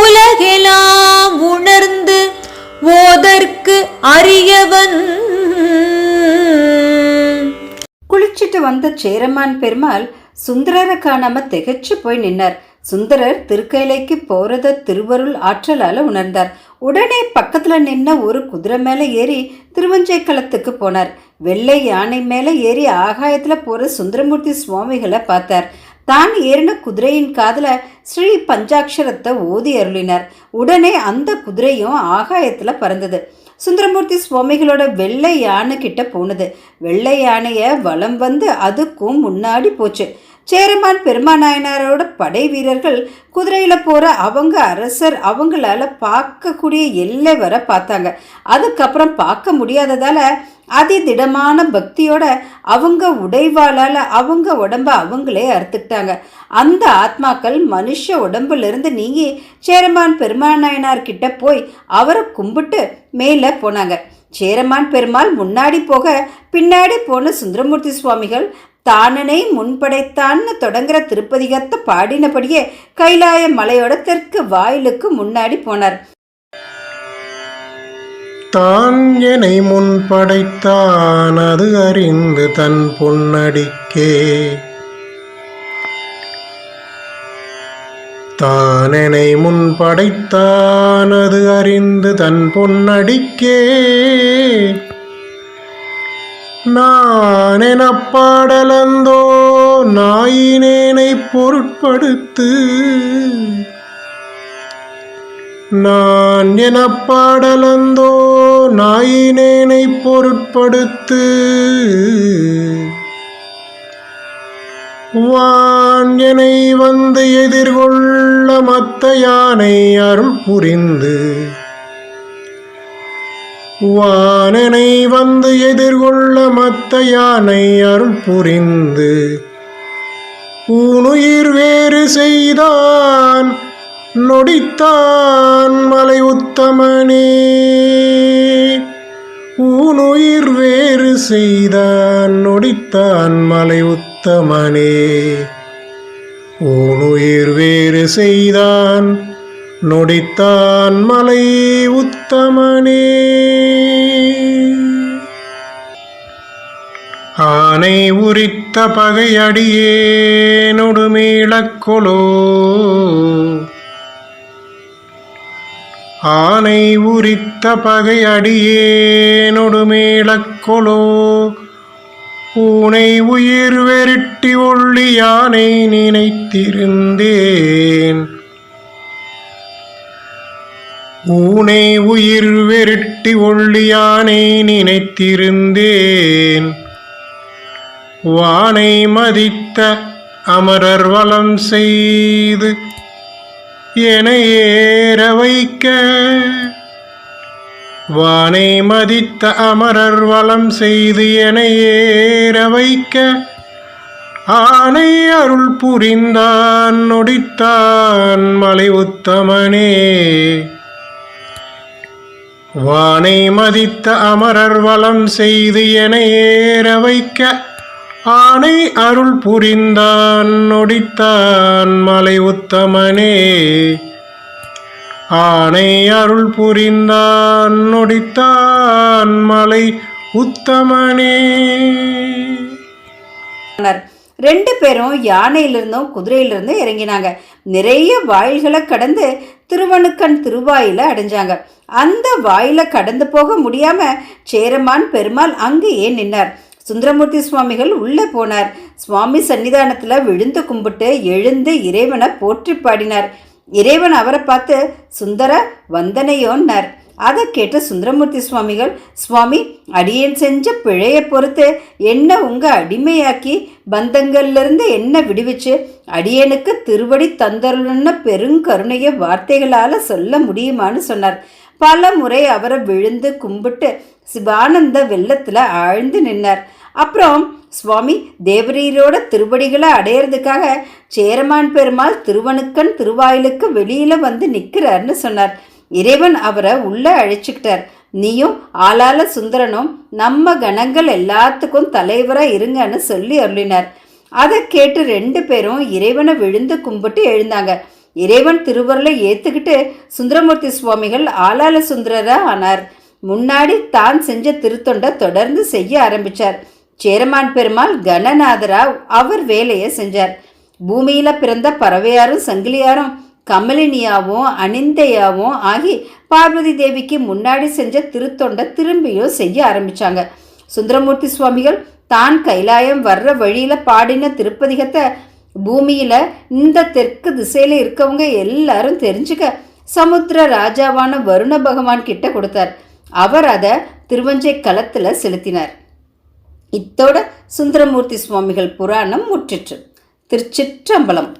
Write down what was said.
உலகெலாம் உணர்ந்து ஓதற்கு அறியவன் குளிச்சிட்டு வந்த சேரமான் பெருமாள் சுந்தரரை காணாம திகச்சு போய் நின்னார். சுந்தரர் திருக்கைலைக்கு போறத திருவருள் ஆற்றலால உணர்ந்தார். உடனே பக்கத்துல நின்ன ஒரு குதிரை மேல ஏறி திருவஞ்சைக்களத்துக்கு போனார். வெள்ளை யானை மேல ஏறி ஆகாயத்துல போற சுந்தரமூர்த்தி சுவாமிகளை பார்த்தார். தான் ஏறின குதிரையின் காதில் ஸ்ரீ பஞ்சாட்சரத்தை ஓதி அருளினார். உடனே அந்த குதிரையும் ஆகாயத்தில் பறந்தது. சுந்தரமூர்த்தி சுவாமிகளோட வெள்ளை யானை கிட்ட போனது. வெள்ளை யானைய வலம் வந்து அதுக்கும் முன்னாடி போச்சு. சேரமான் பெருமாநாயனாரோட படை வீரர்கள் குதிரையில் போகிற அவங்க அரசர் அவங்களால பார்க்கக்கூடிய எல்லை வர பார்த்தாங்க. அதுக்கப்புறம் பார்க்க முடியாததால அதிதிடமான பக்தியோட அவங்க உடைவாளால் அவங்க உடம்ப அவங்களே அறுத்துக்கிட்டாங்க. அந்த ஆத்மாக்கள் மனுஷ உடம்புல இருந்து நீங்கி சேரமான் பெருமாநாயனார்கிட்ட போய் அவரை கும்பிட்டு மேலே போனாங்க. சேரமான் பெருமாள் முன்னாடி போக பின்னாடி போன சுந்தரமூர்த்தி சுவாமிகள் தானனை முன்படைத்தான்னு தொடங்குற திருப்பதிகத்தை பாடினபடியே கைலாய மலையோட தெற்கு வாயிலுக்கு முன்னாடி போனார். தான் என்னை முன் படைத்தான் அது அறிந்து தன் பொன்னடிக்கே. தானனை முன் படைத்தான் அது அறிந்து தன் பொன்னடிக்கே. நான் பாடலந்தோ நாயினேனை பொருட்படுத்து. நான் என பாடலந்தோ நாயினேனை பொருட்படுத்து. வான் என்னை வந்து எதிர்கொள்ள மத்த யானை அருள் புரிந்து. வானனை வந்து எதிர்கொள்ள மத்த யானை அருள் புரிந்து ஊனுயிர் வேறு செய்தான் நொடித்தான் மலை உத்தமனே. ஊனுயிர் வேறு செய்தான் நொடித்தான் மலை உத்தமனே. ஊனுயிர் வேறு செய்தான் நொடித்தான் மலை உத்தமனே. ஆனை உரித்த பகையடியே நொடுமீளக்கொலோ ஆனை உரித்த பகையடியே நொடுமீளக்கொலோ பூனை உயிர் வெருட்டி ஒள்ளி யானை நினைத்திருந்தேன். ஊனே உயிர் வெருட்டி ஒள்ளியானை நினைத்திருந்தேன். வானை மதித்த அமரர் வளம் செய்து என ஏற வைக்க. வானை மதித்த அமரர் வளம் செய்து என ஏற வைக்க. ஆனை அருள் புரிந்தான் நொடித்தான் மலை உத்தமனே. வானை மதித்த அமரர் வளம் செய்து என ஏற வைக்க ஆனை அருள் புரிந்தான் நொடித்தான் மலை உத்தமனே. ஆனை அருள் புரிந்தான் நொடித்தான் மலை உத்தமனே. ரெண்டு பேரும் யானையிலிருந்தும் குதிரையிலிருந்தும் இறங்கினாங்க. நிறைய வாயில்களை கடந்து திருவணுக்கன் திருவாயில அடைஞ்சாங்க. அந்த வாயில கடந்து போக முடியாம சேரமான் பெருமாள் அங்கேயே நின்னார். சுந்தரமூர்த்தி சுவாமிகள் உள்ளே போனார். சுவாமி சன்னிதானத்தில் விழுந்து கும்பிட்டு எழுந்து இறைவனை போற்றி பாடினார். இறைவன் அவரை பார்த்து சுந்தர வந்தனையோன்னார். அதை கேட்ட சுந்தரமூர்த்தி சுவாமிகள் சுவாமி அடியேன் செஞ்ச பிழையை பொறுத்து என்ன உங்கள் அடிமையாக்கி பந்தங்கள்லேருந்து என்ன விடுவிச்சு? அடியேனுக்கு திருவடி தந்தருள்ன பெருங்கருணைய வார்த்தைகளால் சொல்ல முடியுமான்னு சொன்னார். பல முறை அவரை விழுந்து கும்பிட்டு சிவானந்த வெள்ளத்தில் ஆழ்ந்து நின்னார். அப்புறம் சுவாமி தேவரீரோட திருவடிகளை அடையிறதுக்காக சேரமான் பெருமாள் திருவனுக்கன் திருவாயிலுக்கு வெளியில் வந்து நிற்கிறார்னு சொன்னார். இறைவன் அவரை உள்ளே அழைச்சிக்கிட்டார். நீயும் ஆளால சுந்தரனும் நம்ம கணங்கள் எல்லாத்துக்கும் தலைவராக இருங்கன்னு சொல்லி அருளினார். அதை கேட்டு ரெண்டு பேரும் இறைவனை விழுந்து கும்பிட்டு எழுந்தாங்க. இறைவன் திருவருளை ஏற்றுக்கிட்டு சுந்தரமூர்த்தி சுவாமிகள் ஆளால சுந்தரராக ஆனார். முன்னாடி தான் செஞ்ச திருத்தொண்டை தொடர்ந்து செய்ய ஆரம்பிச்சார். சேரமான் பெருமாள் கணநாதரா அவர் வேலையை செஞ்சார். பூமியில் பிறந்த பறவையாரும் சங்கிலியாரும் கமலினியாவும் அனிந்தையாவும் ஆகி பார்வதி தேவிக்கு முன்னாடி செஞ்ச திருத்தொண்டை திரும்பியும் செய்ய ஆரம்பித்தாங்க சுந்தரமூர்த்தி சுவாமிகள் தான் கைலாயம் வர்ற வழியில் பாடின திருப்பதிகத்தை பூமியில் இந்த தெற்கு திசையில் இருக்கவங்க எல்லாரும் தெரிஞ்சுக்க சமுத்திர ராஜாவான வருண பகவான் கிட்ட கொடுத்தார். அவர் அதை திருவஞ்சை களத்தில் செலுத்தினார். இத்தோட சுந்தரமூர்த்தி சுவாமிகள் புராணம் முற்றிற்று. திருச்சிற்றம்பலம்.